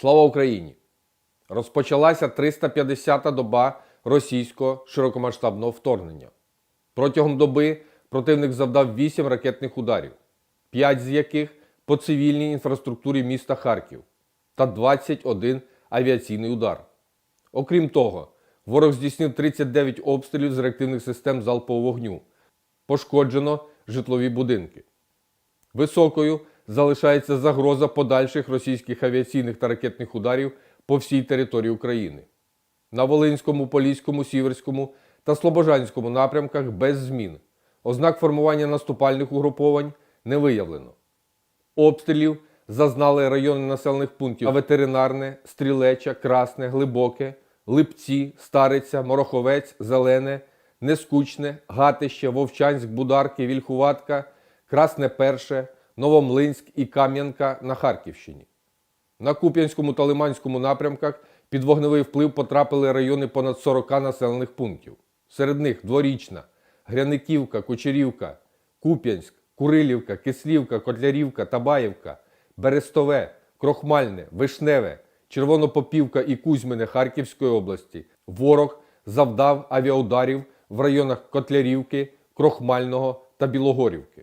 Слава Україні! Розпочалася 350-та доба російського широкомасштабного вторгнення. Протягом доби противник завдав 8 ракетних ударів, 5 з яких по цивільній інфраструктурі міста Харків та 21 авіаційний удар. Окрім того, ворог здійснив 39 обстрілів з реактивних систем залпового вогню. Пошкоджено житлові будинки. Високою залишається загроза подальших російських авіаційних та ракетних ударів по всій території України. На Волинському, Поліському, Сіверському та Слобожанському напрямках без змін. Ознак формування наступальних угруповань не виявлено. Обстрілів зазнали райони населених пунктів Ветеринарне, Стрілеча, Красне, Глибоке, Липці, Стариця, Мороховець, Зелене, Нескучне, Гатище, Вовчанськ, Бударки, Вільхуватка, Красне Перше, Новомлинськ і Кам'янка на Харківщині. На Куп'янському та Лиманському напрямках під вогневий вплив потрапили райони понад 40 населених пунктів. Серед них Дворічна, Гряниківка, Кучерівка, Куп'янськ, Курилівка, Кислівка, Котлярівка, Табаївка, Берестове, Крохмальне, Вишневе, Червонопопівка і Кузьмине Харківської області. Ворог завдав авіаударів в районах Котлярівки, Крохмального та Білогорівки.